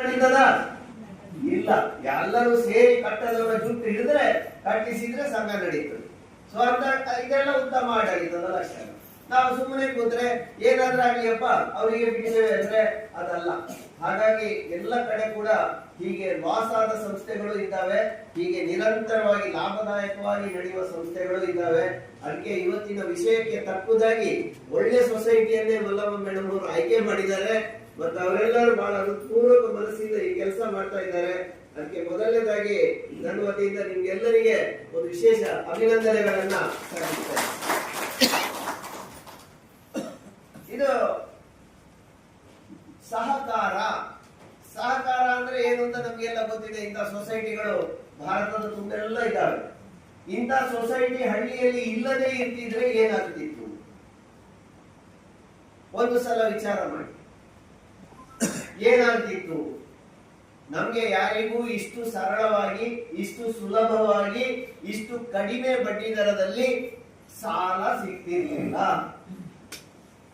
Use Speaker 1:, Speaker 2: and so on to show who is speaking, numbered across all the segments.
Speaker 1: ನಡೀತದ ಇಲ್ಲ. ಎಲ್ಲರೂ ಸೇರಿ ಕಟ್ಟದವರ ಜುಟ್ಟು ಹಿಡಿದ್ರೆ ಕಟ್ಟಿಸಿದ್ರೆ ಸಂಘ ನಡೀತದೆ. ಸೊ ಅಂತ ಇದೆಲ್ಲ ಉತ್ತಮ ಆಡಳಿತದ ಲಕ್ಷಣ ನಾವು ಸುಮ್ಮನೆ ಕೂತ್ರೆ ಏನಾದ್ರೂ ಆಗ್ಲಿಯಪ್ಪ ಅವರಿಗೆ ಬಿಡಿಸೇವೆ ಅಂದ್ರೆ ಅದಲ್ಲ. ಹಾಗಾಗಿ ಎಲ್ಲ ಕಡೆ ಕೂಡ ಹೀಗೆ ಲಾಸ್ ಆದ ಸಂಸ್ಥೆಗಳು ಇದ್ದಾವೆ, ಹೀಗೆ ನಿರಂತರವಾಗಿ ಲಾಭದಾಯಕವಾಗಿ ನಡೆಯುವ ಸಂಸ್ಥೆಗಳು ಇದ್ದಾವೆ. ಅದಕ್ಕೆ ಇವತ್ತಿನ ವಿಷಯಕ್ಕೆ ತಕ್ಕುದಾಗಿ ಒಳ್ಳೆ ಸೊಸೈಟಿಯನ್ನೇ ಮಲ್ಲಮ್ಮ ಮೇಡಮ್ ಅವರು ಆಯ್ಕೆ ಮಾಡಿದ್ದಾರೆ. ಮತ್ತು ಅವರೆಲ್ಲರೂ ಬಹಳ ಹೃತ್ಪೂರ್ವಕ ಮನಸ್ಸಿಂದ ಈ ಕೆಲಸ ಮಾಡ್ತಾ ಇದ್ದಾರೆ. ಅದಕ್ಕೆ ಮೊದಲನೇದಾಗಿ ನನ್ನ ವತಿಯಿಂದ ನಿಮ್ಗೆಲ್ಲರಿಗೆ ಒಂದು ವಿಶೇಷ ಅಭಿನಂದನೆಗಳನ್ನ ಸಲ್ಲಿಸ್ತೇನೆ ಇದು ಸಹಕಾರ. ಸಹಕಾರ ಅಂದ್ರೆ ಏನು ಅಂತ ನಮ್ಗೆಲ್ಲ ಗೊತ್ತಿದೆ. ಇಂಥ ಸೊಸೈಟಿಗಳು ಭಾರತದ ತುಂಬೆಲ್ಲ ಇದ್ದಾವೆ. ಇಂಥ ಸೊಸೈಟಿ ಹಳ್ಳಿಯಲ್ಲಿ ಇಲ್ಲದೆ ಇರ್ತಿದ್ರೆ ಏನಾಗ್ತಿತ್ತು? ಒಂದು ಸಲ ವಿಚಾರ ಮಾಡಿ. ಏನಾಗ್ತಿತ್ತು? ನಮ್ಗೆ ಯಾರಿಗೂ ಇಷ್ಟು ಸರಳವಾಗಿ, ಇಷ್ಟು ಸುಲಭವಾಗಿ, ಇಷ್ಟು ಕಡಿಮೆ ಬಡ್ಡಿ ದರದಲ್ಲಿ ಸಾಲ ಸಿಗ್ತಿರ್ಲಿಲ್ಲ.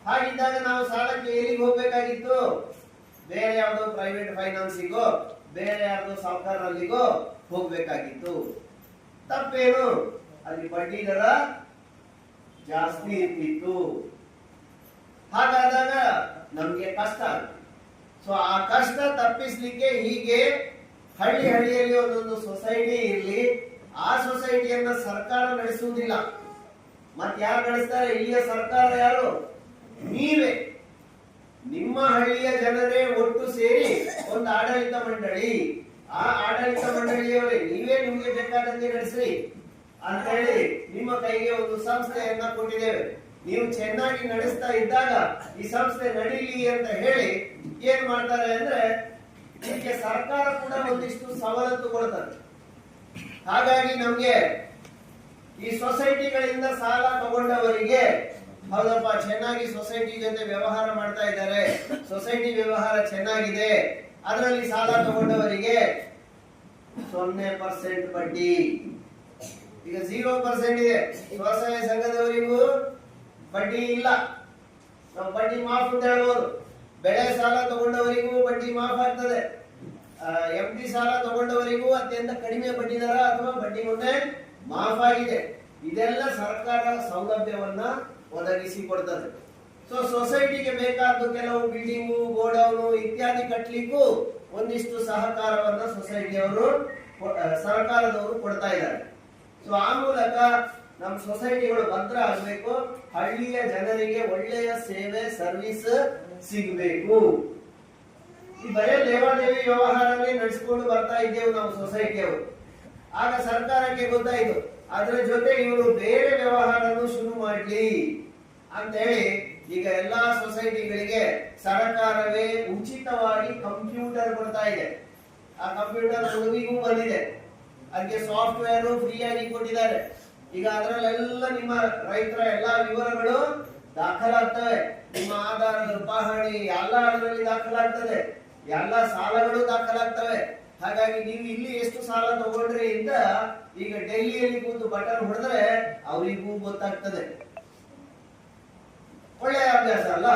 Speaker 1: ಹಾಗಿದ್ದಾಗ ನಾವು ಸಾಲಕ್ಕೆ ಎಲ್ಲಿಗೆ ಹೋಗ್ಬೇಕಾಗಿತ್ತು? ಬೇರೆ ಯಾವ್ದೋ ಪ್ರೈವೇಟ್ ಫೈನಾನ್ಸಿಗೋ ಬೇರೆ ಯಾವ್ದೋ ಸಾಹುಕಾರಲ್ಲಿಗೋ ಹೋಗ್ಬೇಕಾಗಿತ್ತು. ತಪ್ಪೇನು? ಅಲ್ಲಿ ಬಡ್ಡಿ ದರ ಜಾಸ್ತಿ ಇರ್ತಿತ್ತು. ಹಾಗಾದಾಗ ನಮ್ಗೆ ಕಷ್ಟ ಆಗುತ್ತೆ ಸೊ ಆ ಕಷ್ಟ ತಪ್ಪಿಸ್ಲಿಕ್ಕೆ ಹೀಗೆ ಹಳ್ಳಿ ಹಳ್ಳಿಯಲ್ಲಿ ಒಂದೊಂದು ಸೊಸೈಟಿ ಇರಲಿ, ಆ ಸೊಸೈಟಿಯನ್ನ ಸರ್ಕಾರ ನಡೆಸುವುದಿಲ್ಲ. ಮತ್ತೆ ಯಾರು ನಡೆಸ್ತಾರೆ? ಇಲ್ಲಿಯ ಸರ್ಕಾರ ಯಾರು? ನೀವೇ. ನಿಮ್ಮ ಹಳ್ಳಿಯ ಜನರೇ ಒಟ್ಟು ಸೇರಿ ಒಂದು ಆಡಳಿತ ಮಂಡಳಿ. ಆ ಆಡಳಿತ ಮಂಡಳಿಯವರೇ, ನೀವೇ ನಿಮಗೆ ಬೇಕಾದಂತೆ ನಡೆಸ್ರಿ. ಅಂತ ಹೇಳಿ ನಿಮ್ಮ ಕೈಗೆ ಒಂದು ಸಂಸ್ಥೆಯನ್ನ ಕೊಟ್ಟಿದ್ದೇವೆ. ನೀವು ಚೆನ್ನಾಗಿ ನಡೆಸ್ತಾ ಇದ್ದಾಗ ಈ ಸಂಸ್ಥೆ ನಡೀಲಿ ಅಂತ ಹೇಳಿ ಏನ್ ಮಾಡ್ತಾರೆ ಅಂದ್ರೆ ಇದಕ್ಕೆ ಸರ್ಕಾರ ಕೂಡ ಒಂದಿಷ್ಟು ಸವಲತ್ತು ಕೊಡ್ತಾರೆ. ಹಾಗಾಗಿ ನಮ್ಗೆ ಈ ಸೊಸೈಟಿಗಳಿಂದ ಸಾಲ ತಗೊಂಡವರಿಗೆ, ಹೌದಪ್ಪ, ಚೆನ್ನಾಗಿ ಸೊಸೈಟಿ ಜೊತೆ ವ್ಯವಹಾರ ಮಾಡ್ತಾ ಇದ್ದಾರೆ. ಸೊಸೈಟಿ ವ್ಯವಹಾರ ಚೆನ್ನಾಗಿದೆ. ಅದರಲ್ಲಿ ಸಾಲ ತಗೊಂಡವರಿಗೆ ಸೊನ್ನೆ ಪರ್ಸೆಂಟ್ ಬಡ್ಡಿ. ಈಗ ಜೀರೋ ಪರ್ಸೆಂಟ್ ಇದೆ. ಸ್ವಸಹಾಯ ಸಂಘದವರಿಗೂ ಬಡ್ಡಿ ಇಲ್ಲ. ನಾವು ಬಡ್ಡಿ ಮಾಫ್ ಅಂತ ಹೇಳ್ಬೋದು ಬೆಳೆ ಸಾಲ ತಗೊಂಡವರಿಗೂ ಬಡ್ಡಿ ಮಾಫ್ ಆಗ್ತದೆ. ಎಂ ಡಿ ಸಾಲ ತಗೊಂಡವರಿಗೂ ಅತ್ಯಂತ ಕಡಿಮೆ ಬಡ್ಡಿ ದರ ಅಥವಾ ಬಡ್ಡಿ ಮುಂದೆ ಮಾಫ್ ಆಗಿದೆ. ಇದೆಲ್ಲ ಸರ್ಕಾರ ಸೌಲಭ್ಯವನ್ನ ಒದಗಿಸಿ ಕೊಡ್ತದೆ. ಸೊ ಸೊಸೈಟಿಗೆ ಬೇಕಾದ ಕೆಲವು ಬಿಲ್ಡಿಂಗು ಗೋಡೌನು ಇತ್ಯಾದಿ ಕಟ್ಟಲಿಕ್ಕೂ ಒಂದಿಷ್ಟು ಸಹಕಾರವನ್ನ ಸೊಸೈಟಿಯವರು ಸರ್ಕಾರದವರು ಕೊಡ್ತಾ ಇದ್ದಾರೆ. ಸೊ ಆ ಮೂಲಕ ನಮ್ಮ ಸೊಸೈಟಿಗಳು ಭದ್ರ ಆಗಬೇಕು, ಹಳ್ಳಿಯ ಜನರಿಗೆ ಒಳ್ಳೆಯ ಸೇವೆ, ಸರ್ವಿಸ್ ಸಿಗಬೇಕು. ಈ ಬರೇ ಲೇವಾದೇವಿ ವ್ಯವಹಾರನೇ ನಡೆಸ್ಕೊಂಡು ಬರ್ತಾ ಇದ್ದೇವೆ ನಾವು ಸೊಸೈಟಿಯವರು. ಆಗ ಸರ್ಕಾರಕ್ಕೆ ಗೊತ್ತಾಯ್ತು ಅದರ ಜೊತೆ ಇವರು ಬೇರೆ ವ್ಯವಹಾರನು ಶುರು ಮಾಡಲಿ ಅಂತ ಹೇಳಿ ಈಗ ಎಲ್ಲಾ ಸೊಸೈಟಿಗಳಿಗೆ ಸರ್ಕಾರವೇ ಉಚಿತವಾಗಿ ಕಂಪ್ಯೂಟರ್ ಕೊಡ್ತಾ ಇದೆ. ಆ ಕಂಪ್ಯೂಟರ್ ಬಂದಿದೆ. ಅದಕ್ಕೆ ಸಾಫ್ಟ್ವೇರ್ ಫ್ರೀ ಆಗಿ ಕೊಟ್ಟಿದ್ದಾರೆ. ಈಗ ಅದರಲ್ಲೆಲ್ಲ ನಿಮ್ಮ ರೈತರ ಎಲ್ಲಾ ವಿವರಗಳು ದಾಖಲಾಗ್ತವೆ. ನಿಮ್ಮ ಆಧಾರ ನಿರ್ವಹಣೆ ಎಲ್ಲ ಅದರಲ್ಲಿ ದಾಖಲಾಗ್ತದೆ. ಎಲ್ಲ ಸಾಲಗಳು ದಾಖಲಾಗ್ತವೆ. ಹಾಗಾಗಿ ನೀವು ಇಲ್ಲಿ ಎಷ್ಟು ಸಾಲ ತಗೊಂಡ್ರಿ ಅಂತ ಈಗ ಡೆಲ್ಲಿಯಲ್ಲಿ ಕೂತು ಬಟನ್ ಹೊಡೆದ್ರೆ ಅವರಿಗೂ ಗೊತ್ತಾಗ್ತದೆ. ಒಳ್ಳೆಯ ಅಭ್ಯಾಸ ಅಲ್ಲ?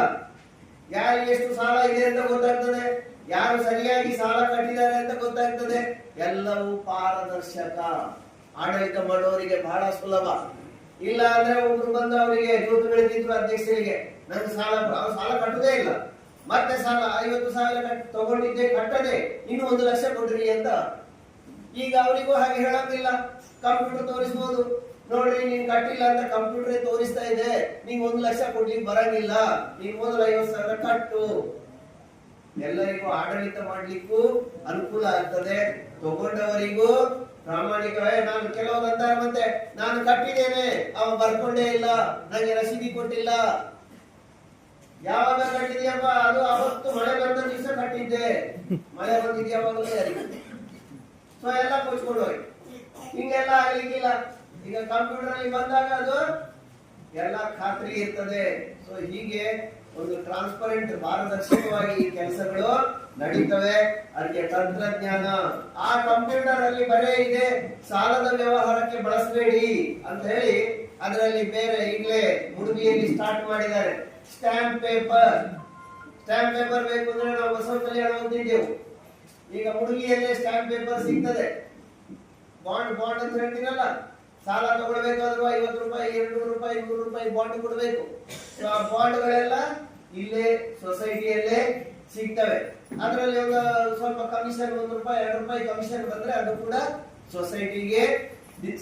Speaker 1: ಯಾರಿಗೆ ಎಷ್ಟು ಸಾಲ ಇದೆ ಅಂತ ಗೊತ್ತಾಗ್ತದೆ? ಯಾರು ಸರಿಯಾಗಿ ಸಾಲ ಕಟ್ಟಿದ್ದಾರೆ ಅಂತ ಗೊತ್ತಾಗ್ತದೆ? ಎಲ್ಲವೂ ಪಾರದರ್ಶಕ. ಆಡಳಿತ ಮಾಡೋರಿಗೆ ಬಹಳ ಸುಲಭ. ಇಲ್ಲ ಅಂದ್ರೆ ಒಬ್ರು ಬಂದು ಅವರಿಗೆ ಜೂತು ಬೆಳೆದಿದ್ರು ಅಧ್ಯಕ್ಷರಿಗೆ. ನನ್ನ ಸಾಲ, ಅವ್ರು ಸಾಲ ಕಟ್ಟುದೇ ಇಲ್ಲ. ಮತ್ತೆ ಸಾಲ, ಐವತ್ತು ಸಾವಿರ ತಗೊಂಡಿದ್ದೆ, ಕಟ್ಟದೆ. ಇನ್ನು ಒಂದು ಲಕ್ಷ ಕೊಡ್ರಿ ಅಂತ. ಈಗ ಅವರಿಗೂ ಹಾಗೆ ಹೇಳೋದಿಲ್ಲ ಕಂಪ್ಯೂಟರ್ ತೋರಿಸ್ಬೋದು. ನೋಡ್ರಿ, ನೀನ್ ಕಟ್ಟಿಲ್ಲ ಅಂತ ಕಂಪ್ಯೂಟರ್ ತೋರಿಸ್ತಾ ಇದೆ. ನೀವು ಒಂದು ಲಕ್ಷ ಕೊಡ್ಲಿಕ್ಕೆ ಬರಂಗಿಲ್ಲ. ನೀನ್ ಮೊದಲು ಐವತ್ತು ಸಾವಿರ ಕಟ್ಟು. ಎಲ್ಲರಿಗೂ ಆಡಳಿತ ಮಾಡ್ಲಿಕ್ಕೂ ಅನುಕೂಲ ಆಗ್ತದೆ. ತಗೊಂಡವರಿಗೂ ಪ್ರಾಮಾಣಿಕವೇ ನಾನು ಕೆಲವರು ಅಂತಾರೆ ಮತ್ತೆ ನಾನು ಕಟ್ಟಿದ್ದೇನೆ ಅವ ಬರ್ಕೊಂಡೇ ಇಲ್ಲ ನನಗೆ ರಸೀದಿ ಕೊಟ್ಟಿಲ್ಲ. ಯಾವಾಗ ಕಟ್ಟಿದ್ಯಪ್ಪ? ಅದು ಅವತ್ತು ಮಳೆ ಬಂದ ದಿವಸ ಕಟ್ಟಿದ್ದೆ. ಮಳೆ ಬಂದಿದ್ಯಪ್ಪ ಯಾವಾಗಲೂ ಯಾರಿಗೂ ಸೊ ಎಲ್ಲ ಕೊಚ್ಕೊಂಡು ಹೋಗಿ. ಹಿಂಗೆಲ್ಲ ಆಗ್ಲಿಕ್ಕಿಲ್ಲ. ಈಗ ಕಂಪ್ಯೂಟರ್ ಅಲ್ಲಿ ಬಂದಾಗ ಅದು ಎಲ್ಲ ಖಾತ್ರಿ ಇರ್ತದೆ. ಸೊ ಹೀಗೆ ಒಂದು ಟ್ರಾನ್ಸ್ಪರೆಂಟ್ ಪಾರದರ್ಶಕವಾಗಿ ಈ ಕೆಲಸಗಳು ನಡೀತವೆ. ಅದಕ್ಕೆ ತಂತ್ರಜ್ಞಾನ, ಆ ಕಂಪ್ಯೂಟರ್ ಅಲ್ಲಿ ಬರೇ ಇದೆ. ಸಾಲದ ವ್ಯವಹಾರಕ್ಕೆ ಬಳಸಬೇಡಿ ಅಂತ ಹೇಳಿ ಅದರಲ್ಲಿ ಬೇರೆ ಈಗಲೇ ಮುಡುಗಿಯಲ್ಲಿ ಸ್ಟಾರ್ಟ್ ಮಾಡಿದ್ದಾರೆ. ಸ್ಟ್ಯಾಂಪ್ ಪೇಪರ್ ಸ್ಟ್ಯಾಂಪ್ ಪೇಪರ್ ಬೇಕು ಅಂದ್ರೆ ನಾವು ಹೊಸ ಕಲ್ಯಾಣ ಹೊಂದಿದ್ದೆವು. ಈಗ ಮುಡುಗಿಯಲ್ಲೇ ಸ್ಟಾಂಪ್ ಪೇಪರ್ ಸಿಗ್ತದೆ. ಬಾಂಡ್ ಬಾಂಡ್ ಅಂತ ಹೇಳ್ತೀನಲ್ಲ ಸಾಲ ತಗೊಳ್ಬೇಕಾದ್ರೂ ಐವತ್ತು ರೂಪಾಯಿ, ಎರಡು ರೂಪಾಯಿ ನೂರು ರೂಪಾಯಿ ಬಾಂಡ್ ಕೊಡಬೇಕು. ಆ ಬಾಂಡ್ಗಳೆಲ್ಲ ಇಲ್ಲೇ ಸೊಸೈಟಿಯಲ್ಲೇ ಸಿಗ್ತವೆ. ಅದರಲ್ಲಿ ಒಂದು ಸ್ವಲ್ಪ ಕಮಿಷನ್ ಒಂದು ರೂಪಾಯಿ, ಎರಡು ರೂಪಾಯಿ ಕಮಿಷನ್ ಬಂದ್ರೆ ಅದು ಕೂಡ ಸೊಸೈಟಿಗೆ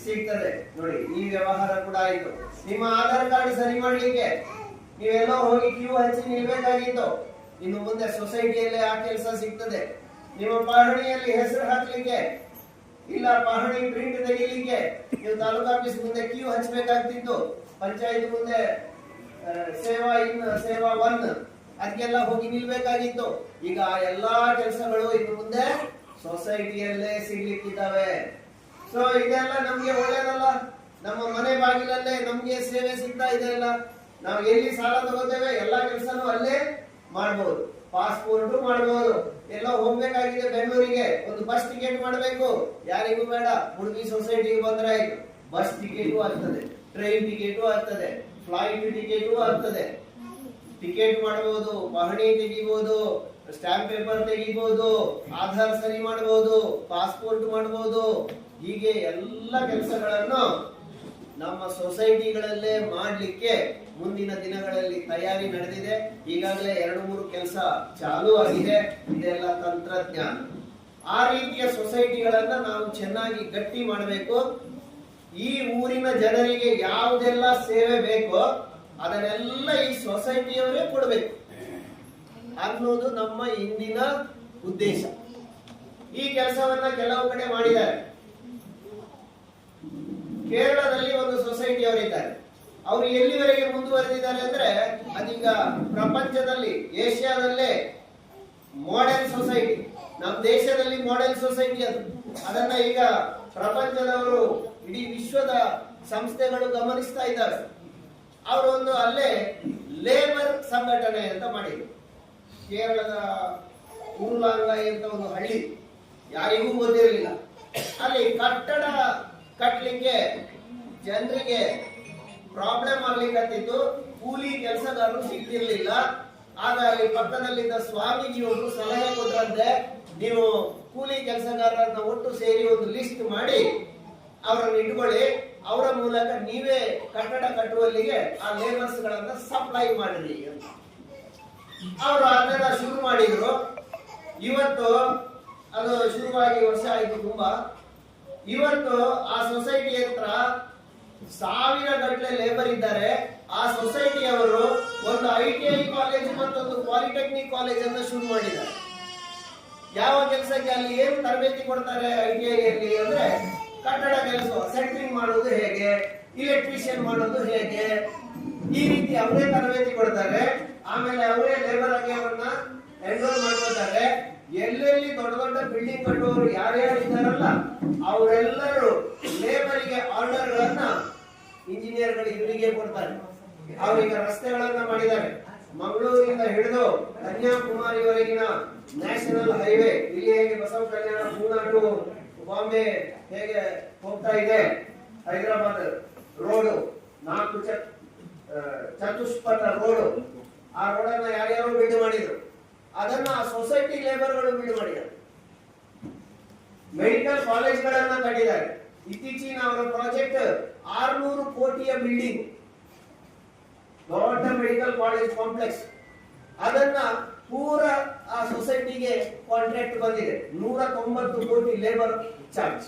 Speaker 1: ಸಿಗ್ತದೆ. ನೋಡಿ, ಈ ವ್ಯವಹಾರ ಕೂಡ ಆಯ್ತು. ನಿಮ್ಮ ಆಧಾರ್ ಕಾರ್ಡ್ ಸರಿ ಮಾಡ್ಲಿಕ್ಕೆ ನೀವೆಲ್ಲೋ ಹೋಗಿ ಕ್ಯೂ ಹಚ್ಚಿ ನಿಲ್ಬೇಕಾಗಿತ್ತು. ಇನ್ನು ಮುಂದೆ ಸೊಸೈಟಿಯಲ್ಲೇ ಆ ಕೆಲಸ ಸಿಗ್ತದೆ. ನಿಮ್ಮ ಪಹಣಿಯಲ್ಲಿ ಹೆಸರು ಹಾಕ್ಲಿಕ್ಕೆ, ಇಲ್ಲ ಪಹಣಿ ಪ್ರಿಂಟ್ ತೆಗಿಲಿಕ್ಕೆ, ನೀವು ತಾಲೂಕು ಆಫೀಸ್ ಮುಂದೆ ಕ್ಯೂ ಹಚ್ಚಬೇಕಾಗ್ತಿತ್ತು. ಪಂಚಾಯತ್ ಮುಂದೆ ಸೇವಾ ಇನ್, ಸೇವಾ ಒನ್ ಅದಕ್ಕೆಲ್ಲ ಹೋಗಿ ನಿಲ್ಬೇಕಾಗಿತ್ತು. ಈಗ ಆ ಎಲ್ಲಾ ಕೆಲಸಗಳು ಇನ್ನು ಮುಂದೆ ಸೊಸೈಟಿಯಲ್ಲೇ ಸಿಗ್ಲಿಕ್ಕಿದ್ದಾವೆ. ಸೊ ಇದೆಲ್ಲ ನಮ್ಗೆ ಒಳ್ಳೇದಲ್ಲ? ನಮ್ಮ ಮನೆ ಬಾಗಿಲಲ್ಲೇ ನಮ್ಗೆ ಸೇವೆ ಸಿಗ್ತಾ ಇದೆ ಅಲ್ಲ? ನಾವು ಎಲ್ಲಿ ಸಾಲ ತಗೋತೇವೆ? ಎಲ್ಲಾ ಕೆಲಸನೂ ಅಲ್ಲೇ ಮಾಡ್ಬೋದು. ಪಾಸ್ಪೋರ್ಟ್ ಮಾಡ್ಬೋದು. ಎಲ್ಲ ಹೋಗ್ಬೇಕಾಗಿದೆ ಬೆಂಗಳೂರಿಗೆ. ಒಂದು ಬಸ್ ಟಿಕೆಟ್ ಮಾಡಬೇಕು. ಯಾರಿಗೂ ಬೇಡ. ಹುಡುಗಿ ಸೊಸೈಟಿಗೆ ಬಂದ್ರೆ ಆಯ್ತು. ಬಸ್ ಟಿಕೆಟು ಆಗ್ತದೆ. ಟ್ರೈನ್ ಟಿಕೆಟು ಆಗ್ತದೆ. ಫ್ಲೈಟ್ ಟಿಕೆಟು ಆಗ್ತದೆ ಟಿಕೆಟ್ ಮಾಡಬಹುದು ಪಹಣಿ ತೆಗಿಬಹುದು ಸ್ಟಾಂಪ್ ಪೇಪರ್ ತೆಗಿಬಹುದು ಆಧಾರ್ ಸರಿ ಮಾಡಬಹುದು ಪಾಸ್ಪೋರ್ಟ್ ಮಾಡಬಹುದು ಹೀಗೆ ಎಲ್ಲ ಕೆಲಸಗಳನ್ನು ನಮ್ಮ ಸೊಸೈಟಿಗಳಲ್ಲೇ ಮಾಡಲಿಕ್ಕೆ ಮುಂದಿನ ದಿನಗಳಲ್ಲಿ ತಯಾರಿ ನಡೆದಿದೆ. ಈಗಾಗಲೇ ಎರಡು ಮೂರು ಕೆಲಸ ಚಾಲೂ ಆಗಿದೆ. ಇದೆಲ್ಲ ತಂತ್ರಜ್ಞಾನ. ಆ ರೀತಿಯ ಸೊಸೈಟಿಗಳನ್ನ ನಾವು ಚೆನ್ನಾಗಿ ಗಟ್ಟಿ ಮಾಡಬೇಕು. ಈ ಊರಿನ ಜನರಿಗೆ ಯಾವುದೆಲ್ಲ ಸೇವೆ ಬೇಕೋ ಅದನ್ನೆಲ್ಲ ಈ ಸೊಸೈಟಿಯವರೇ ಕೊಡಬೇಕು ಅನ್ನೋದು ನಮ್ಮ ಇಂದಿನ ಉದ್ದೇಶ. ಈ ಕೆಲಸವನ್ನ ಕೆಲವು ಕಡೆ ಮಾಡಿದ್ದಾರೆ. ಕೇರಳದಲ್ಲಿ ಒಂದು ಸೊಸೈಟಿಯವರಿದ್ದಾರೆ. ಅವರು ಎಲ್ಲಿವರೆಗೆ ಮುಂದುವರೆದಿದ್ದಾರೆ ಅಂದ್ರೆ ಅದೀಗ ಪ್ರಪಂಚದಲ್ಲಿ ಏಷ್ಯಾದಲ್ಲೇ ಮಾಡರ್ನ್ ಸೊಸೈಟಿ ನಮ್ಮ ದೇಶದಲ್ಲಿ ಮಾಡೆಲ್ ಸೊಸೈಟಿ ಅದು. ಅದನ್ನ ಈಗ ಪ್ರಪಂಚದವರು ಇಡೀ ವಿಶ್ವದ ಸಂಸ್ಥೆಗಳು ಗಮನಿಸ್ತಾ ಇದ್ದಾರೆ. ಅವರು ಒಂದು ಅಲ್ಲೇ ಲೇಬರ್ ಸಂಘಟನೆ ಅಂತ ಮಾಡಿದ್ರು. ಕೇರಳದ ಉರುಲಾಂಗಾಯಿ ಅಂತ ಒಂದು ಹಳ್ಳಿ. ಯಾರಿಗೂ ಗೊತ್ತಿರಲಿಲ್ಲ. ಅಲ್ಲಿ ಕಟ್ಟಡ ಕಟ್ಟಲಿಕ್ಕೆ ಜನರಿಗೆ ಪ್ರಾಬ್ಲಮ್ ಆಗ್ಲಿಕ್ಕತ್ತಿತ್ತು ಕೂಲಿ ಕೆಲಸಗಾರರು ಸಿಗ್ತಿರ್ಲಿಲ್ಲ. ಆಗ ಅಲ್ಲಿ ಪಕ್ಕದಲ್ಲಿದ್ದ ಸ್ವಾಮೀಜಿಯವರು ಸಲಹೆ ಕೊಟ್ಟರಂತೆ ನೀವು ಕೂಲಿ ಕೆಲಸಗಾರರನ್ನ ಒಟ್ಟು ಸೇರಿ ಒಂದು ಲಿಸ್ಟ್ ಮಾಡಿ ಅವರನ್ನು ಇಟ್ಕೊಳ್ಳಿ. ಅವರ ಮೂಲಕ ನೀವೇ ಕಟ್ಟಡ ಕಟ್ಟುವಲ್ಲಿಗೆ ಆ ಲೇಬರ್ಸ್ ಗಳನ್ನ ಸಪ್ಲೈ ಮಾಡಿರಿ ಅವರು ಅದನ್ನ ಶುರು ಮಾಡಿದ್ರು. ಇವತ್ತು ಅದು ಶುರುವಾಗಿ ವರ್ಷ ಆಯ್ತು ತುಂಬಾ. ಇವತ್ತು ಆ ಸೊಸೈಟಿ ಹತ್ರ ಸಾವಿರ ಗಟ್ಟಲೆ ಲೇಬರ್ ಇದ್ದಾರೆ. ಆ ಸೊಸೈಟಿಯವರು ಒಂದು ಐ ಟಿ ಐ ಕಾಲೇಜ್ ಮತ್ತೊಂದು ಪಾಲಿಟೆಕ್ನಿಕ್ ಕಾಲೇಜ್ ಅನ್ನ ಶುರು ಮಾಡಿದ್ದಾರೆ. ಯಾವ ಕೆಲಸಕ್ಕೆ ಅಲ್ಲಿ ಏನು ತರಬೇತಿ ಕೊಡ್ತಾರೆ ಐ ಟಿ ಐಯಲ್ಲಿ ಅಂದ್ರೆ ಕಟ್ಟಡ ಕೆಲಸ ಸೆಂಟ್ರಿಂಗ್ ಮಾಡೋದು ಹೇಗೆ ಇಲೆಕ್ಟ್ರಿಷಿಯನ್ ಮಾಡೋದು ಹೇಗೆ, ಈ ರೀತಿ ಅವರೇ ತರಬೇತಿ ಕೊಡ್ತಾರೆ. ಆಮೇಲೆ ಅವರೇ ಲೇಬರ್ ಆಗಿ ಅವ್ರನ್ನ ಎನ್ರೋಲ್ ಮಾಡ್ಕೊತಾರೆ ಎಲ್ಲೆಲ್ಲಿ ದೊಡ್ಡ ದೊಡ್ಡ ಬಿಲ್ಡಿಂಗ್ ಕಟ್ಟುವವರು ಯಾರ್ಯಾರು ಇದ್ದಾರಲ್ಲ, ಅವರೆಲ್ಲರೂ ಲೇಬರಿಗೆ ಆರ್ಡರ್ ಗಳನ್ನ ಇಂಜಿನಿಯರ್ಗಳು ಇವರಿಗೆ ಕೊಡ್ತಾರೆ. ಅವರೀಗ ರಸ್ತೆಗಳನ್ನ ಮಾಡಿದ್ದಾರೆ. ಮಂಗಳೂರಿಂದ ಹಿಡಿದು ಕನ್ಯಾಕುಮಾರಿವರೆಗಿನ ನ್ಯಾಷನಲ್ ಹೈವೇ ಇಲ್ಲಿ ಹೇಗೆ ಬಸವ ಕಲ್ಯಾಣ ಪೂನಾ ಟು ಬಾಂಬೆ ಹೇಗೆ ಹೋಗ್ತಾ ಇದೆ? ಹೈದರಾಬಾದ್ ರೋಡ್, ನಾಲ್ಕು ಚತುಷ್ಪಥ ರೋಡ್. ಆ ರೋಡನ್ನ ಯಾರ್ಯಾರು ಬಿಲ್ಡ್ ಮಾಡಿದ್ರು. ಅದನ್ನ ಆ ಸೊಸೈಟಿ ಲೇಬರ್ಗಳು ಬಿಲ್ಡ್ ಮಾಡಿದ್ದಾರೆ. ಮೆಡಿಕಲ್ ಕಾಲೇಜ್ಗಳನ್ನ ಕಟ್ಟಿದ್ದಾರೆ. ಇತ್ತೀಚಿನ ಅವರ ಪ್ರಾಜೆಕ್ಟ್ ಆರ್ನೂರು ಕೋಟಿಯ ಬಿಲ್ಡಿಂಗ್ ದೊಡ್ಡ ಮೆಡಿಕಲ್ ಕಾಲೇಜ್ ಕಾಂಪ್ಲೆಕ್ಸ್ ಅದನ್ನ ಕಾಂಟ್ರಾಕ್ಟ್ ಬಂದಿದೆ. ನೂರ ತೊಂಬತ್ತು ಕೋಟಿ ಲೇಬರ್ ಚಾರ್ಜ್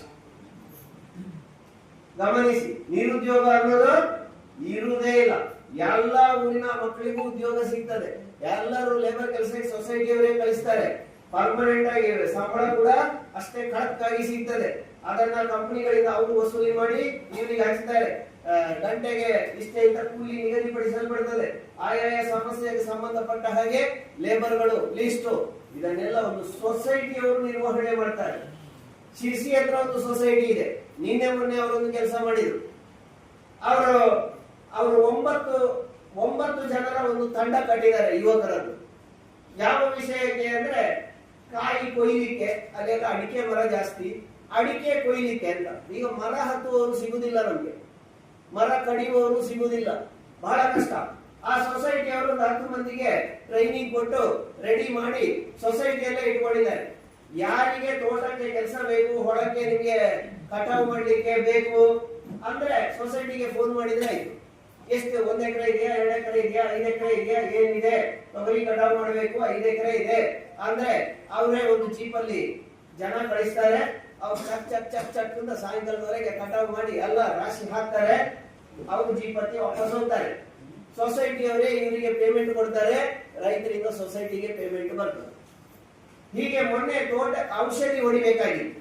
Speaker 1: ಗಮನಿಸಿ ನಿರುದ್ಯೋಗ ಅನ್ನೋದು ಇರುವುದೇ ಇಲ್ಲ. ಎಲ್ಲ ಊರಿನ ಮಕ್ಕಳಿಗೂ ಉದ್ಯೋಗ ಸಿಗ್ತದೆ. ಎಲ್ಲರೂ ಲೇಬರ್ ಕೆಲಸಕ್ಕೆ ಸೊಸೈಟಿಯವರೇ ಕಳಿಸ್ತಾರೆ. ಪರ್ಮನೆಂಟ್ ಆಗಿ ಸಂಬಳ ಕೂಡ ಅಷ್ಟೇ ಖಡಕ್ ಆಗಿ ಸಿಗ್ತದೆ. ಅದನ್ನ ಕಂಪನಿಗಳಿಂದ ಅವರು ವಸೂಲಿ ಮಾಡಿ ಇವರಿಗೆ ಆ, ಗಂಟೆಗೆ ಇಷ್ಟೇ ಇಂತ ಕೂಲಿ ನಿಗದಿಪಡಿಸಲ್ಪಡ್ತದೆ. ಆಯಾಯ ಸಮಸ್ಯೆಗೆ ಸಂಬಂಧಪಟ್ಟ ಹಾಗೆ ಲೇಬರ್ಗಳು ಲಿಸ್ಟು ಇದನ್ನೆಲ್ಲ ಒಂದು ಸೊಸೈಟಿಯವರು ನಿರ್ವಹಣೆ ಮಾಡ್ತಾರೆ. ಶಿರ್ಸಿ ಹತ್ರ ಒಂದು ಸೊಸೈಟಿ ಇದೆ. ನಿನ್ನೆ ಮೊನ್ನೆ ಅವರೊಂದು ಕೆಲಸ ಮಾಡಿದ್ರು. ಅವರು ಅವರು ಒಂಬತ್ತು ಒಂಬತ್ತು ಜನರ ಒಂದು ತಂಡ ಕಟ್ಟಿದ್ದಾರೆ ಯುವಕರನ್ನು. ಯಾವ ವಿಷಯಕ್ಕೆ ಅಂದ್ರೆ, ಕಾಯಿ ಕೊಯ್ಲಿಕ್ಕೆ, ಅದೆಲ್ಲ ಅಡಿಕೆ ಮರ ಜಾಸ್ತಿ. ಅಡಿಕೆ ಕೊಯ್ಲಿಕ್ಕೆ ಅಂತ. ಈಗ ಮರ ಹತ್ತುವವರು ಸಿಗುದಿಲ್ಲ ನಮ್ಗೆ. ಮರ ಕಡಿಯುವವರು ಸಿಗುವುದಿಲ್ಲ. ಬಹಳ ಕಷ್ಟ. ಆ ಸೊಸೈಟಿಯವರು ಒಂದು ಹತ್ತು ಮಂದಿಗೆ ಟ್ರೈನಿಂಗ್ ಕೊಟ್ಟು ರೆಡಿ ಮಾಡಿ ಸೊಸೈಟಿಯಲ್ಲೇ ಇಟ್ಕೊಂಡಿದ್ದಾರೆ. ಯಾರಿಗೆ ತೋಟಕ್ಕೆ ಕೆಲಸ ಬೇಕು ಹೊಳಕ್ಕೆ ನಿಮಗೆ ಕಟಾವು ಮಾಡ್ಲಿಕ್ಕೆ ಬೇಕು ಅಂದ್ರೆ ಸೊಸೈಟಿಗೆ ಫೋನ್ ಮಾಡಿದ್ರೆ ಎಷ್ಟು? ಒಂದ್ ಎಕರೆ ಇದೆಯಾ? ಎರಡು ಎಕರೆ ಇದೆಯಾ? ಐದು ಎಕರೆ ಇದೆಯಾ? ಏನಿದೆ? ತೊಗರಿ ಕಟಾವು ಮಾಡಬೇಕು, ಐದು ಎಕರೆ ಇದೆ. ಅಂದ್ರೆ ಅವರೇ ಒಂದು ಜೀಪಲ್ಲಿ ಜನ ಕಳಿಸ್ತಾರೆ. ಅವ್ರು ಚಕ್ ಚಕ್ ಚಕ್ ಚಕ್ ಅಂತ ಸಾಯಂಕಾಲದವರೆಗೆ ಕಟಾವು ಮಾಡಿ ಎಲ್ಲ ರಾಶಿ ಹಾಕ್ತಾರೆ. ಅವ್ರು ಜೀಪತಿ ವಾಪಸ್ ಹೋಗ್ತಾರೆ. ಸೊಸೈಟಿಯವರೇ ಇವರಿಗೆ ಪೇಮೆಂಟ್ ಕೊಡ್ತಾರೆ. ರೈತರಿಂದ ಸೊಸೈಟಿಗೆ ಪೇಮೆಂಟ್ ಬರ್ತದೆ. ಹೀಗೆ ಮೊನ್ನೆ ತೋಟ, ಔಷಧಿ ಹೊಡಿಬೇಕಾಗಿತ್ತು.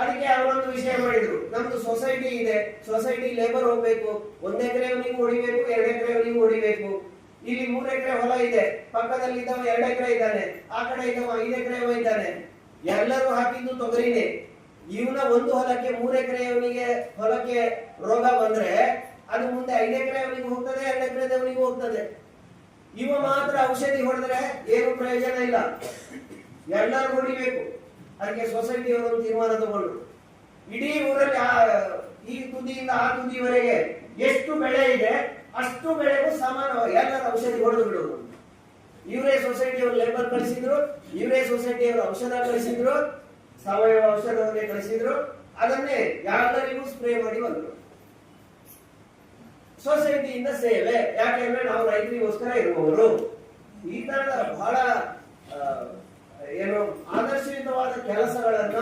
Speaker 1: ಅದಕ್ಕೆ ಅವರೊಂದು ವಿಷಯ ಮಾಡಿದ್ರು. ನಮ್ದು ಸೊಸೈಟಿ ಇದೆ. ಸೊಸೈಟಿ ಲೇಬರ್ ಹೋಗ್ಬೇಕು. ಒಂದ್ ಎಕರೆ ನೀವು ಹೊಡಿಬೇಕು, ಎರಡು ನೀವು ಹೊಡಿಬೇಕು. ಇಲ್ಲಿ ಮೂರ್ ಎಕರೆ ಹೊಲ ಇದೆ. ಪಕ್ಕದಲ್ಲಿ ಇದ್ದವ ಎರಡು ಎಕರೆ ಇದ್ದಾನೆ. ಆ ಕಡೆ ಇದ್ದವ ಐದು ಎಕರೆ ಇದ್ದಾನೆ. ಎಲ್ಲರೂ ಹಾಕಿದ್ದು ತೊಗರಿನೇ. ಇವನ ಒಂದು ಹೊಲಕ್ಕೆ ಮೂರ್ ಎಕರೆ ಅವನಿಗೆ ಹೊಲಕ್ಕೆ ರೋಗ ಬಂದ್ರೆ ಅದು ಮುಂದೆ ಐದು ಎಕರೆ ಅವನಿಗೆ ಹೋಗ್ತದೆ, ಎರಡು ಎಕರೆ ಅವನಿಗೆ ಹೋಗ್ತದೆ. ಇವ ಮಾತ್ರ ಔಷಧಿ ಹೊಡೆದ್ರೆ ಏನು ಪ್ರಯೋಜನ ಇಲ್ಲ. ಎಲ್ಲರೂ ಹೊಡಿಬೇಕು. ಅದಕ್ಕೆ ಸೊಸೈಟಿಯವರು ತೀರ್ಮಾನ ತಗೊಂಡು ಇಡೀ ಊರಲ್ಲಿ ಈ ತುದಿಯಿಂದ ಆ ತುದಿವರೆಗೆ ಎಷ್ಟು ಬೆಳೆ ಇದೆ, ಅಷ್ಟು ಬೆಳೆಗೂ ಸಮಾನವಾಗಿ ಎಲ್ಲರೂ ಔಷಧಿ ಹೊಡೆದು ಬಿಡುವುದು ಇವರೇ ಸೊಸೈಟಿಯವರು ಲೇಬರ್ ಕಳಿಸಿದ್ರು ಇವರೇ ಸೊಸೈಟಿಯವರು ಔಷಧ ಕಳಿಸಿದ್ರು, ಸಾವಯವ ಔಷಧವನ್ನೇ ಕಳಿಸಿದ್ರು, ಅದನ್ನೇ ಎಲ್ಲರಿಗೂ ಸ್ಪ್ರೇ ಮಾಡಿ ಬಂದ್ರು. ಸೊಸೈಟಿಯಿಂದ ಸೇವೆ ಯಾಕೆಂದ್ರೆ ನಾವು ರೈತರಿಗೋಸ್ಕರ ಇರುವವರು. ಈ ತರದ ಬಹಳ ಏನು ಆದರ್ಶಯುತವಾದ ಕೆಲಸಗಳನ್ನ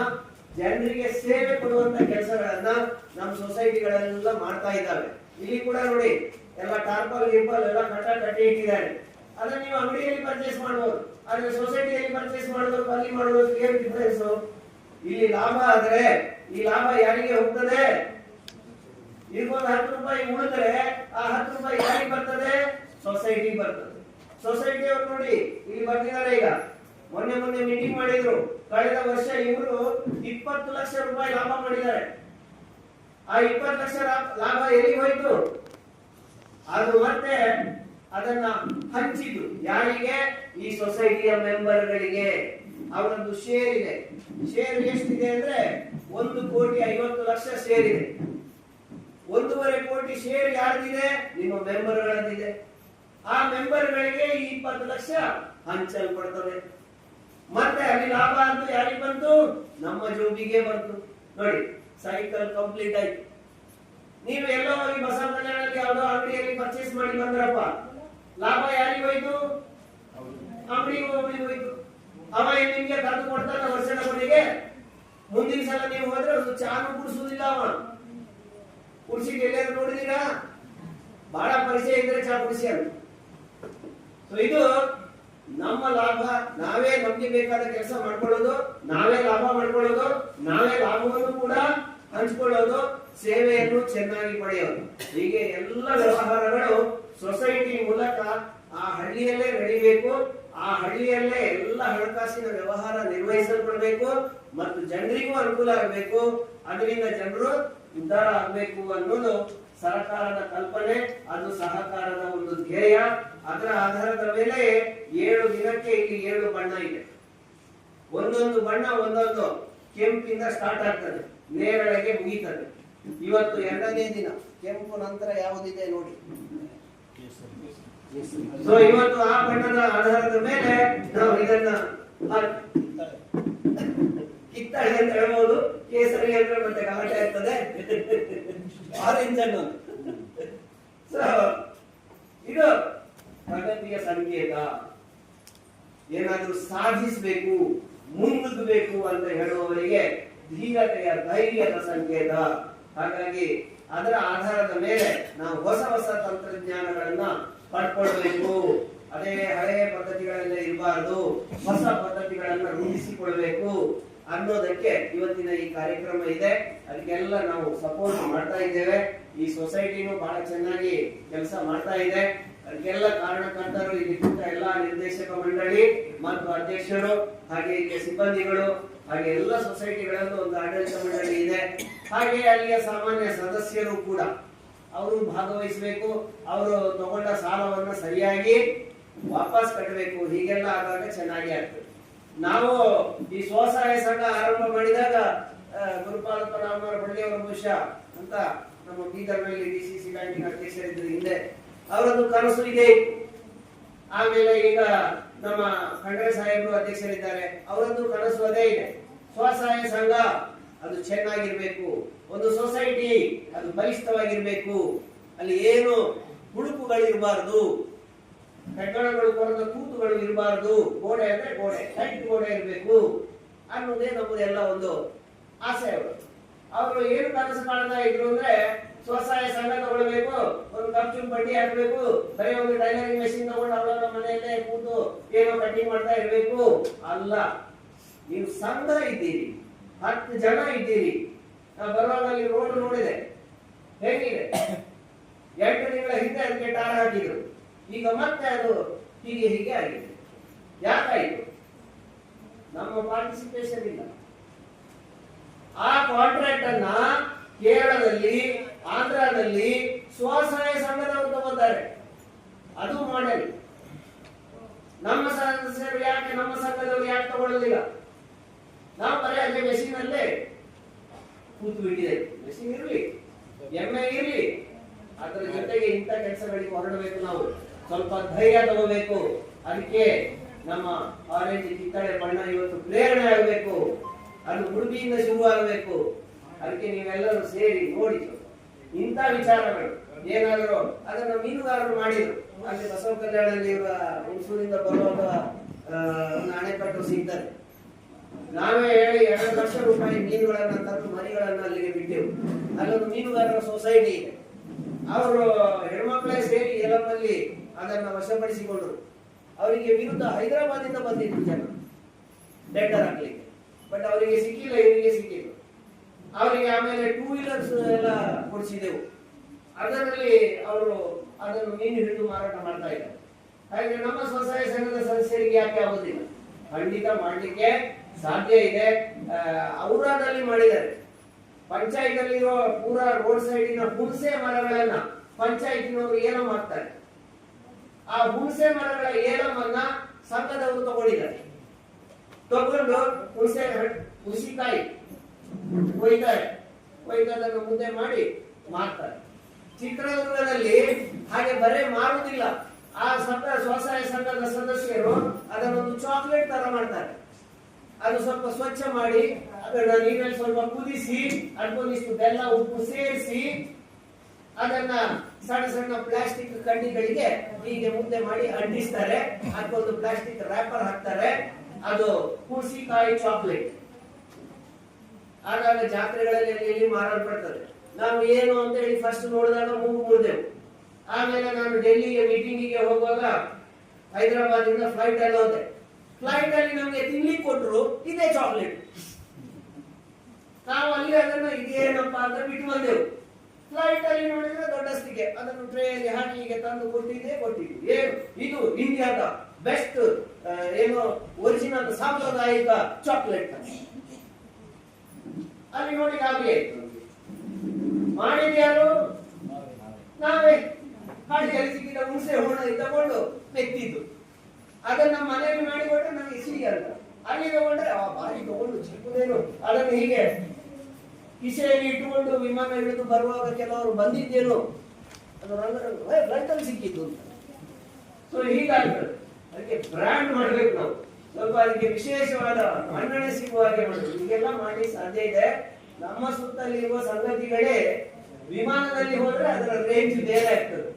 Speaker 1: ಜನರಿಗೆ ಸೇವೆ ಕೊಡುವಂತ ಕೆಲಸಗಳನ್ನ ನಮ್ಮ ಸೊಸೈಟಿಗಳೆಲ್ಲ ಮಾಡ್ತಾ ಇದ್ದಾವೆ. ಇಲ್ಲಿ ಕೂಡ ನೋಡಿ, ಎಲ್ಲ ಟಾರ್ಪಲ್ ಗಿಂಪಲ್ ಎಲ್ಲ ಕಟ್ಟ ಕಟ್ಟಿ ಇಟ್ಟಿದ್ದಾರೆ. ಅದನ್ನ ನೀವು ಅಂಗಡಿಯಲ್ಲಿ ಪರ್ಚೇಸ್ ಮಾಡಬಹುದು ಆದ್ರೆ ಸೊಸೈಟಿಯಲ್ಲಿ ಪರ್ಚೇಸ್ ಮಾಡೋದು ಅಲ್ಲಿ ಮಾಡಬಹುದು ಏನ್ ಡಿಫರೆನ್ಸ್ ಇಲ್ಲಿ ಲಾಭ ಆದ್ರೆ, ಈ ಲಾಭ ಯಾರಿಗೆ ಹೋಗ್ತದೆ? ಇದಕ್ಕೊಂದು ಹತ್ತು ರೂಪಾಯಿ ಉಳಿದ್ರೆ, ಆ ಹತ್ತು ರೂಪಾಯಿ ಯಾರಿಗೆ ಬರ್ತದೆ? ಸೊಸೈಟಿ ಬರ್ತದೆ. ಸೊಸೈಟಿ ಅವ್ರು ನೋಡಿ, ಇಲ್ಲಿ ಬರ್ತಿದ್ದಾರೆ ಈಗ. ಮೊನ್ನೆ ಮೊನ್ನೆ ಮೀಟಿಂಗ್ ಮಾಡಿದ್ರು. ಕಳೆದ ವರ್ಷ ಇವರು ಇಪ್ಪತ್ತು ಲಕ್ಷ ರೂಪಾಯಿ ಲಾಭ ಮಾಡಿದ್ದಾರೆ. ಆ ಇಪ್ಪತ್ತು ಲಕ್ಷ ಲಾಭ ಎಲ್ಲಿ ಹೋಯ್ತು? ಅದು ಮತ್ತೆ ಅದನ್ನ ಹಂಚಿದ್ರು ಯಾರಿಗೆ? ಈ ಸೊಸೈಟಿಯ ಮೆಂಬರ್ಗಳಿಗೆ ಅವರದ್ದು ಶೇರ್ ಇದೆ ಶೇರ್ ಎಷ್ಟಿದೆ ಅಂದ್ರೆ ಒಂದು ಕೋಟಿ ಐವತ್ತು ಲಕ್ಷ ಶೇರ್ ಇದೆ ಒಂದೂವರೆ ಕೋಟಿ ಶೇರ್ ಯಾರ್ದಿದೆ ನಿಮ್ಮ ಮೆಂಬರ್ಗಳದ್ದಿದೆ ಆ ಮೆಂಬರ್ಗಳಿಗೆ ಈ ಇಪ್ಪತ್ತು ಲಕ್ಷ ಹಂಚಲ್ಪಡ್ತದೆ. ಮತ್ತೆ ಅಲ್ಲಿ ಲಾಭ ಅಂತ ಯಾರಿಗೆ ಬಂತು? ನಮ್ಮ ಜೋಬಿಗೆ ಬಂತು. ನೋಡಿ ಸೈಕಲ್ ಕಂಪ್ಲೀಟ್ ಆಯ್ತು. ನೀವು ಎಲ್ಲೋ ಹೋಗಿ ಬಸವ ಕಲ್ಯಾಣದಲ್ಲಿ ಯಾವುದೋ ಅಂಗಡಿಯಲ್ಲಿ ಪರ್ಚೇಸ್ ಮಾಡಿ ಬಂದ್ರಪ್ಪ. ಲಾಭ ಯಾರಿಗೆ ಹೋಯ್ತು? ಅಂಗಡಿಗೆ ಹೋಯ್ತು. ಅವ ನಿಮ್ಗೆ ಕರೆದು ಕೊಡ್ತಾನ ವರ್ಷದ ಕೊನೆಗೆ ಮುಂದಿನ ಸಲ ನೀವು ಹೋದ್ರೆ ಒಂದು ಚಾನು ಕುಡಿಸುವುದಿಲ್ಲ ಅವ ಕುಡಿಸಿ ಎಲ್ಲಾದ್ರೂ ನೋಡಿದೀರಾ ಬಹಳ ಪರಿಚಯ ಇದ್ರೆ ಚಾ ಕುಡಿಸಿ ಅದು. ಸೊ ಇದು ನಮ್ಮ ಲಾಭ. ನಾವೇ ನಮ್ಗೆ ಬೇಕಾದ ಕೆಲಸ ಮಾಡ್ಕೊಳ್ಳೋದು, ನಾವೇ ಲಾಭ ಮಾಡ್ಕೊಳ್ಳೋದು, ನಾವೇ ಲಾಭವನ್ನು ಕೂಡ ಹಂಚ್ಕೊಳ್ಳೋದು, ಸೇವೆಯನ್ನು ಚೆನ್ನಾಗಿ ಪಡೆಯೋದು. ಹೀಗೆ ಎಲ್ಲ ವ್ಯವಹಾರಗಳು ಸೊಸೈಟಿ ಮೂಲಕ ಆ ಹಳ್ಳಿಯಲ್ಲೇ ನಡಿಬೇಕು, ಆ ಹಳ್ಳಿಯಲ್ಲೇ ಎಲ್ಲ ಹಣಕಾಸಿನ ವ್ಯವಹಾರ ನಿರ್ವಹಿಸಲ್ಪಡಬೇಕು ಮತ್ತು ಜನರಿಗೂ ಅನುಕೂಲ ಆಗಬೇಕು. ಅದರಿಂದ ಜನರು ಉದ್ಧಾರ ಆಗಬೇಕು ಅನ್ನೋದು ಸರ್ಕಾರದ ಕಲ್ಪನೆ, ಅದು ಸಹಕಾರದ ಒಂದು ಧ್ಯೇಯ. ಅದರ ಆಧಾರದ ಮೇಲೆ ಏಳು ದಿನಕ್ಕೆ ಇಲ್ಲಿ ಏಳು ಬಣ್ಣ ಇದೆ. ಒಂದೊಂದು ಬಣ್ಣ, ಒಂದೊಂದು ಕೆಂಪಿಂದ ಸ್ಟಾರ್ಟ್ ಆಗ್ತದೆ. ನೇರಳೆಗೆ ಮುಗೀತದೆ. ಇವತ್ತು ಎರಡನೇ ದಿನ. ಕೆಂಪು ನಂತರ ಯಾವುದಿದೆ ನೋಡಿ. ಸೊ ಇವತ್ತು ಆ ಬಣ್ಣದ ಆಧಾರದ ಮೇಲೆ ನಾವು ಇದನ್ನ ಕಿತ್ತಳೆ ಅಂತ ಹೇಳ್ಬೋದು ಕೇಸರಿ ಅಂದ್ರೆ ಮತ್ತೆ ಗಲಾಟೆ ಆಗ್ತದೆ. ಆರೆಂಜ್ ಅನ್ನು ಸೊ ಇದು ಪ್ರಗತಿಯ ಸಂಕೇತ. ಏನಾದ್ರೂ ಸಾಧಿಸಬೇಕು ಮುಂದುಗಬೇಕು ಅಂತ ಹೇಳುವವರಿಗೆ ಧೀರತೆಯ ಧೈರ್ಯದ ಸಂಕೇತ. ಹಾಗಾಗಿ ಅದರ ಆಧಾರದ ಮೇಲೆ ನಾವು ಹೊಸ ಹೊಸ ತಂತ್ರಜ್ಞಾನಗಳನ್ನ ಪಡ್ಕೊಳ್ಬೇಕು. ಅದೇ ಹಳೆಯ ಪದ್ಧತಿಗಳೆಲ್ಲ ಇರಬಾರದು. ಹೊಸ ಪದ್ಧತಿಗಳನ್ನ ರೂಢಿಸಿಕೊಳ್ಬೇಕು ಅನ್ನೋದಕ್ಕೆ ಇವತ್ತಿನ ಈ ಕಾರ್ಯಕ್ರಮ ಇದೆ. ಅದಕ್ಕೆಲ್ಲ ನಾವು ಸಪೋರ್ಟ್ ಮಾಡ್ತಾ ಇದ್ದೇವೆ. ಈ ಸೊಸೈಟಿನೂ ಬಹಳ ಚೆನ್ನಾಗಿ ಕೆಲಸ ಮಾಡ್ತಾ ಇದೆ. ಅದಕ್ಕೆಲ್ಲ ಕಾರಣಕರ್ತರು ಇಲ್ಲಿ ಕೂತ ಎಲ್ಲಾ ನಿರ್ದೇಶಕ ಮಂಡಳಿ ಮತ್ತು ಅಧ್ಯಕ್ಷರು, ಹಾಗೆ ಇಲ್ಲಿ ಸಿಬ್ಬಂದಿಗಳು, ಹಾಗೆ ಎಲ್ಲ ಸೊಸೈಟಿಗಳಲ್ಲೂ ಒಂದು ಆಡಳಿತ ಮಂಡಳಿ ಇದೆ. ಹಾಗೆ ಅಲ್ಲಿಯ ಸಾಮಾನ್ಯ ಸದಸ್ಯರು ಕೂಡ. ಅವರು ಭಾಗವಹಿಸಬೇಕು, ಅವರು ತಗೊಂಡ ಸಾಲವನ್ನ ಸರಿಯಾಗಿ ವಾಪಸ್ ಕಟ್ಟಬೇಕು. ಹೀಗೆಲ್ಲ ಆದಾಗ ಚೆನ್ನಾಗಿ ಆಗ್ತದೆ. ನಾವು ಈ ಸ್ವಸಹಾಯ ಸಂಘ ಆರಂಭ ಮಾಡಿದಾಗ ಗುರುಪಾಲಪ್ಪ ರಾಮರ ಬಳ್ಳಿಯವರ ಅಂತ ನಮ್ಮ ಬೀದರ್ನಲ್ಲಿ ಡಿ ಸಿ ಸಿ ಬ್ಯಾಂಕಿನ ಅಧ್ಯಕ್ಷರಿದ್ದರು ಹಿಂದೆ. ಅವರದ್ದು ಕನಸು ಇದೆ. ಆಮೇಲೆ ಈಗ ನಮ್ಮ ಖಂಡ್ರೆ ಸಾಹೇಬರು ಅಧ್ಯಕ್ಷರಿದ್ದಾರೆ. ಅವರದ್ದು ಕನಸು ಅದೇ ಇದೆ. ಸ್ವಸಹಾಯ ಸಂಘ, ಅದು ಚೆನ್ನಾಗಿರ್ಬೇಕು. ಒಂದು ಸೊಸೈಟಿ ಅದು ಬಲಿಷ್ಠವಾಗಿರ್ಬೇಕು. ಅಲ್ಲಿ ಏನು ಹುಡುಕುಗಳಿರಬಾರದು ಕಟ್ಟಡಗಳು ಕೊರದ ಕೂತುಗಳು ಇರಬಾರದು ಗೋಡೆ ಅಂದ್ರೆ ಗೋಡೆ ಟೈಟ್ ಗೋಡೆ ಇರಬೇಕು. ಅನ್ನೋದೇ ನಮ್ಮದೆಲ್ಲ ಒಂದು ಆಸೆ ಅವರು ಅವರು ಏನು ಕನಸು ಕಾಣ್ತಾ ಇದ್ರು ಅಂದ್ರೆ ಸ್ವಸಹಾಯ ಸಂಘ ತಗೊಳ್ಬೇಕು, ಒಂದು ಖರ್ಚು ಬಡ್ಡಿ ಹಾಕ್ಬೇಕು, ಬರೀ ಒಂದು ಟೈಲರಿಂಗ್ ಮೆಷಿನ್ ತಗೊಂಡು ಅವಳ ಮನೆಯಲ್ಲೇ ಕೂತು ಏನೋ ಕಟ್ಟಿಂಗ್ ಮಾಡ್ತಾ ಇರಬೇಕು. ಅಲ್ಲ, ನೀವು ಸಂಘ ಇದ್ದೀರಿ, ಹತ್ತು ಜನ ಇದ್ದೀರಿ. ನಾವು ಬರುವಾಗ ಅಲ್ಲಿ ರೋಡ್ ನೋಡಿದೆ. ಹೇಗಿದೆ? ಎಂಟು ತಿಂಗಳ ಹಿಂದೆ ಅದಕ್ಕೆ ಟಾರ್ ಹಾಕಿದ್ರು. ಈಗ ಮತ್ತೆ ಅದು ಹೀಗೆ ಹೀಗೆ ಆಗಿದೆ. ಯಾಕಾಯಿತು? ನಮ್ಮ ಪಾರ್ಟಿಸಿಪೇಷನ್ ಇಲ್ಲ. ಆ ಕಾಂಟ್ರಾಕ್ಟ್ ಅನ್ನ ಕೇರಳದಲ್ಲಿ, ಆಂಧ್ರದಲ್ಲಿ ಸ್ವಸಹಾಯ ಸಂಘದವರು ತಗೋತಾರೆ ಅದು ಮಾಡಲ್ ನಮ್ಮ ಸದಸ್ಯರು ಯಾಕೆ, ನಮ್ಮ ಸಂಘದವರು ಯಾಕೆ ತಗೊಳ್ಳಲಿಲ್ಲ ನಾವು ಬರೀ ಅಲ್ಲಿ ಮೆಷಿನ್ ಅಲ್ಲೇ ಕೂತು ಬಿಟ್ಟಿದೆ ಮೆಷಿನ್ ಇರಲಿ ಎಮ್ಮೆ ಇರಲಿ. ಅದರ ಜೊತೆಗೆ ಇಂಥ ಕೆಲಸಗಳಿಗೆ ಹೊರಡಬೇಕು ನಾವು. ಸ್ವಲ್ಪ ಧೈರ್ಯ ತಗೋಬೇಕು. ಅದಕ್ಕೆ ನಮ್ಮ ಆರೆಂಜ್ ಕಿತ್ತಳೆ ಬಣ್ಣ ಇವತ್ತು ಪ್ರೇರಣೆ ಆಗಬೇಕು. ಅದು ಹುಡುಗಿಯಿಂದ ಶುರು ಆಗಬೇಕು. ಅದಕ್ಕೆ ನೀವೆಲ್ಲರೂ ಸೇರಿ ನೋಡಿ. ಇಂಥ ವಿಚಾರಗಳು. ಏನಾದರೂ ಅದನ್ನ ಮೀನುಗಾರರು ಮಾಡಿದ್ರು. ಅಲ್ಲಿ ಬಸವ ಕಲ್ಯಾಣದಲ್ಲಿ ಹುಣಸೂರಿಂದ ಬರುವಂತಹ ಅಣೆಕಟ್ಟು ಸಿಗ್ತದೆ. ನಾವೇ ಹೇಳಿ ಎರಡು ಲಕ್ಷ ರೂಪಾಯಿ ಮೀನುಗಳನ್ನ ತಂದು ಮರಿಗಳನ್ನ ಅಲ್ಲಿಗೆ ಬಿಟ್ಟೆವು. ಅಲ್ಲೊಂದು ಮೀನುಗಾರರ ಸೊಸೈಟಿ ಇದೆ. ಅವರು ಹೆಣ್ಮಕ್ಳೇ ಸೇರಿ ಎಲ್ಲಮ್ಮಲ್ಲಿ ಅದನ್ನ ವಶಪಡಿಸಿಕೊಂಡರು. ಅವರಿಗೆ ವಿರುದ್ಧ ಹೈದರಾಬಾದಿಂದ ಬಂದಿದ್ರು ಜನ. ಟೆಂಡರ್ ಹಾಕ್ಲಿಕ್ಕೆ. ಬಟ್ ಅವರಿಗೆ ಸಿಕ್ಕಿಲ್ಲ, ಇವರಿಗೆ ಸಿಕ್ಕಿಲ್ಲ. ಅವರಿಗೆ ಆಮೇಲೆ ಟೂ ವೀಲರ್ಸ್ ಎಲ್ಲ ಕೊಡಿಸಿದೆವು. ಅದರಲ್ಲಿ ಅವರು ಅದನ್ನು ಮೀನು ಹಿಡಿದು ಮಾರಾಟ ಮಾಡ್ತಾ ಇದ್ದಾರೆ. ಹಾಗೆ ನಮ್ಮ ಸ್ವಸಹಾಯ ಸಂಘದ ಸದಸ್ಯರಿಗೆ ಯಾಕೆ ಆಗುದಿಲ್ಲ? ಖಂಡಿತ ಮಾಡ್ಲಿಕ್ಕೆ ಸಾಧ್ಯ ಇದೆ. ಔರಾದಲ್ಲಿ ಮಾಡಿದ್ದಾರೆ. ಪಂಚಾಯತ್ ಅಲ್ಲಿರೋ ಪೂರಾ ರೋಡ್ ಸೈಡಿನ ಹುಣಸೆ ಮರಗಳನ್ನ ಪಂಚಾಯತಿನವರು ಏನೋ ಮಾಡ್ತಾರೆ ಆ ಹುಣಸೆ ಮರಗಳ ಏಲಮನ್ನ ಸಂಘದವರು ತಗೊಂಡಿದ್ದಾರೆ. ತಗೊಂಡು ಹುಣಸೆ ಹುಸಿಕಾಯಿ ಒಯ್ತಾರೆ ಒಯ್ದು ಅದನ್ನು ಮುದ್ದೆ ಮಾಡಿ ಮಾರ್ತಾರೆ. ಚಿತ್ರದುರ್ಗದಲ್ಲಿ ಹಾಗೆ ಬರೇ ಮಾರುವುದಿಲ್ಲ. ಆ ಸಂಘ, ಸ್ವಸಹಾಯ ಸಂಘದ ಸದಸ್ಯರು ಅದನ್ನೊಂದು ಚಾಕ್ಲೇಟ್ ತರ ಮಾಡ್ತಾರೆ. ಅದು ಸ್ವಲ್ಪ ಸ್ವಚ್ಛ ಮಾಡಿ, ಅದನ್ನ ನೀರಲ್ಲಿ ಸ್ವಲ್ಪ ಕುದಿಸಿ ಅದಕ್ಕೊಂದಿಷ್ಟು ಬೆಲ್ಲ, ಉಪ್ಪು ಸೇರಿಸಿ, ಅದನ್ನ ಸಣ್ಣ ಸಣ್ಣ ಪ್ಲಾಸ್ಟಿಕ್ ಕಡ್ಡಿಗಳಿಗೆ ಹೀಗೆ ಮುದ್ದೆ ಮಾಡಿ ಅಂಟಿಸ್ತಾರೆ ಅದಕ್ಕೊಂದು ಪ್ಲಾಸ್ಟಿಕ್ ರ್ಯಾಪರ್ ಹಾಕ್ತಾರೆ. ಅದು ಕುಡಿಸಿಕಾಯಿ ಚಾಕ್ಲೇಟ್ ಆಗಾಗ ಜಾತ್ರೆಗಳಲ್ಲಿ ಇಲ್ಲಿ ಮಾರಾಟಪಡ್ತದೆ ನಾವು ಏನು ಅಂತ ಹೇಳಿ ಫಸ್ಟ್ ನೋಡಿದಾಗ ಮೂಗು ಮುರಿದೆವು. ಆಮೇಲೆ ನಾನು ಡೆಲ್ಲಿಗೆ ಮೀಟಿಂಗಿಗೆ ಹೋಗುವಾಗ ಹೈದರಾಬಾದ್ ಇಂದ ಫ್ಲೈಟ್ ಅಲ್ಲಿ ಹೋದೆ ಫ್ಲೈಟ್ ಅಲ್ಲಿ ನಮಗೆ ತಿನ್ಲಿಕ್ಕೆ ಕೊಟ್ಟರು ಇದೇ ಚಾಕ್ಲೇಟ್ ನಾವು ಅಲ್ಲಿ ಅದನ್ನ ಇದೇನಪ್ಪ ಅಂತ ಬಿಟ್ಟು ಬಂದೆವು. ಫ್ಲೈಟ್ ಅಲ್ಲಿ ನೋಡಿದ್ರೆ ದೊಡ್ಡಸ್ತಿಗೆ ಅದನ್ನು ಟ್ರೇಲಿ ಹಾಕಿ ಹೀಗೆ ತಂದು ಕೊಟ್ಟಿದ್ದೆ ಕೊಟ್ಟಿದ್ವಿ. ಏನು? ಇದು ಇಂಡಿಯಾದ ಬೆಸ್ಟ್ ಏನು ಒರಿಜಿನಲ್ ಸಾಂಪ್ರದಾಯಿಕ ಚಾಕ್ಲೇಟ್ ಅಲ್ಲಿ ನೋಡಿ ನಮ್ಗೆ. ಮಾಡಿದ್ಯಾರು ನಾವೇ. ಹಳ್ಳಿಯಲ್ಲಿ ಸಿಕ್ಕಿದ ಹುಣಸೆ ಹೋಣ ತಗೊಂಡು ತೆಗ್ದಿದ್ದು ಅದನ್ನ ಮನೆಯಲ್ಲಿ ಮಾಡಿಕೊಂಡ್ರೆ ನನಗೆ ಇಸಿಗೆ ಅಂತ ಅಲ್ಲಿ ತಗೊಂಡ್ರೆ, ಆ ಬಾರಿ ತಗೊಂಡು ಚಿಕ್ಕದೇನು ಅದನ್ನು ಹೀಗೆ ಕಿಸೆಯಲ್ಲಿ ಇಟ್ಟುಕೊಂಡು ವಿಮಾನ ಹಿಡಿದು ಬರುವಾಗ ಕೆಲವರು ಬಂದಿದ್ದೇನು ಅದು ಬ್ಲಡ್ಡಲ್ಲಿ ಸಿಕ್ಕಿದ್ದು ಸೊ ಹೀಗಾಗ್ತದೆ. ಅದಕ್ಕೆ ಬ್ರ್ಯಾಂಡ್ ಮಾಡಬೇಕು ನಾವು. ಸ್ವಲ್ಪ ಅದಕ್ಕೆ ವಿಶೇಷವಾದ ಮನ್ನಣೆ ಸಿಗುವ ಹಾಗೆ ಮಾಡಬೇಕು. ಹೀಗೆಲ್ಲ ಮಾಡಿ ಸಾಧ್ಯ ಇದೆ. ನಮ್ಮ ಸುತ್ತಲಿರುವ ಸಂಗತಿಗಳೇ ವಿಮಾನದಲ್ಲಿ ಹೋದ್ರೆ ಅದರ ರೇಂಜ್ ಬೇರೆ ಆಗ್ತದೆ.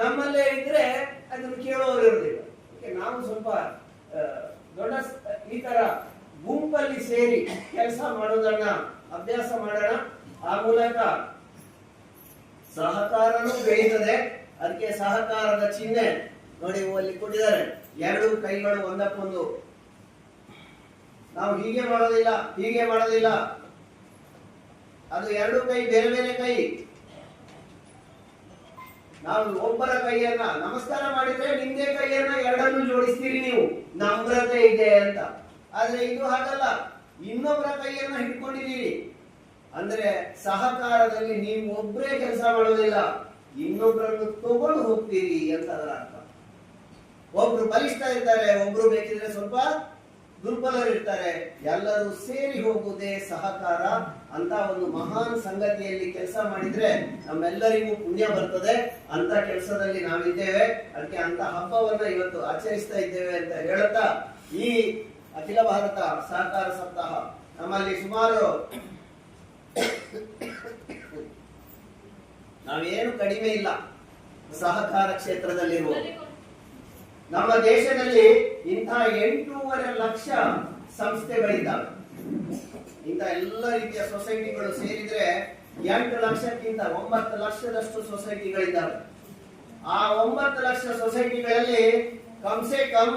Speaker 1: ನಮ್ಮಲ್ಲೇ ಇದ್ರೆ ಅದನ್ನು ಕೇಳೋರು ಇರುವುದಿಲ್ಲ. ಅದಕ್ಕೆ ನಾವು ಸ್ವಲ್ಪ ದೊಡ್ಡ ಈ ತರ ಗುಂಪಲ್ಲಿ ಸೇರಿ ಕೆಲಸ ಮಾಡೋದನ್ನ ಅಭ್ಯಾಸ ಮಾಡೋಣ. ಆ ಮೂಲಕ ಸಹಕಾರನೂ ಬೆಳೀತದೆ. ಅದಕ್ಕೆ ಸಹಕಾರದ ಚಿಹ್ನೆ ನೋಡಿ ಅಲ್ಲಿ ಕೊಟ್ಟಿದ್ದಾರೆ. ಎರಡು ಕೈಗಳು ಒಂದಕ್ಕೊಂದು. ನಾವು ಹೀಗೆ ಮಾಡೋದಿಲ್ಲ ಹೀಗೆ ಮಾಡೋದಿಲ್ಲ. ಅದು ಎರಡು ಕೈ, ಬೇರೆ ಬೇರೆ ಕೈ. ನಾವು ಒಬ್ಬರ ಕೈಯನ್ನ ನಮಸ್ಕಾರ ಮಾಡಿದ್ರೆ ನಿಮ್ದೇ ಕೈಯನ್ನ ಎರಡನ್ನು ಜೋಡಿಸ್ತೀರಿ ನೀವು. ನಮ್ರತೆ ಇದೆ ಅಂತ. ಆದ್ರೆ ಇದು ಹಾಗಲ್ಲ. ಇನ್ನೊಬ್ಬರ ಕೈಯನ್ನ ಹಿಡ್ಕೊಂಡಿದ್ದೀರಿ. ಅಂದ್ರೆ ಸಹಕಾರದಲ್ಲಿ ನೀವು ಒಬ್ಬರೇ ಕೆಲಸ ಮಾಡೋದಿಲ್ಲ. ಇನ್ನೊಬ್ಬರನ್ನು ತಗೊಂಡು ಹೋಗ್ತೀರಿ ಅಂತ ಅದರ ಅರ್ಥ. ಒಬ್ರು ಬಲಿಷ್ಠ ಇದ್ದಾರೆ ಒಬ್ರು ಬೇಕಿದ್ರೆ ಸ್ವಲ್ಪ ದುರ್ಬಲರಿರ್ತಾರೆ ಎಲ್ಲರೂ ಸೇರಿ ಹೋಗುವುದೇ ಸಹಕಾರ ಅಂತ ಒಂದು ಮಹಾನ್ ಸಂಗತಿಯಲ್ಲಿ ಕೆಲಸ ಮಾಡಿದ್ರೆ ನಮ್ಮೆಲ್ಲರಿಗೂ ಪುಣ್ಯ ಬರ್ತದೆ. ಅಂತ ಕೆಲಸದಲ್ಲಿ ನಾವಿದ್ದೇವೆ. ಅದಕ್ಕೆ ಅಂತ ಹಬ್ಬವನ್ನ ಇವತ್ತು ಆಚರಿಸ್ತಾ ಇದ್ದೇವೆ ಅಂತ ಹೇಳುತ್ತಾ ಈ ಅಖಿಲ ಭಾರತ ಸಹಕಾರ ಸಪ್ತಾಹ ನಮ್ಮಲ್ಲಿ ಸುಮಾರು ನಾವೇನು ಕಡಿಮೆ ಇಲ್ಲ. ಸಹಕಾರ ಕ್ಷೇತ್ರದಲ್ಲಿರುವ ನಮ್ಮ ದೇಶದಲ್ಲಿ ಇಂತಹ ಎಂಟೂವರೆ ಲಕ್ಷ ಸಂಸ್ಥೆಗಳಿದ್ದಾವೆ ಇಂಥ ಎಲ್ಲ ರೀತಿಯ ಸೊಸೈಟಿಗಳು ಸೇರಿದ್ರೆ ಎಂಟು ಲಕ್ಷಕ್ಕಿಂತ ಒಂಬತ್ತು ಲಕ್ಷದಷ್ಟು ಸೊಸೈಟಿಗಳಿದ್ದಾವೆ. ಆ ಒಂಬತ್ತು ಲಕ್ಷ ಸೊಸೈಟಿಗಳಲ್ಲಿ ಕಮ್ ಸೆ ಕಮ್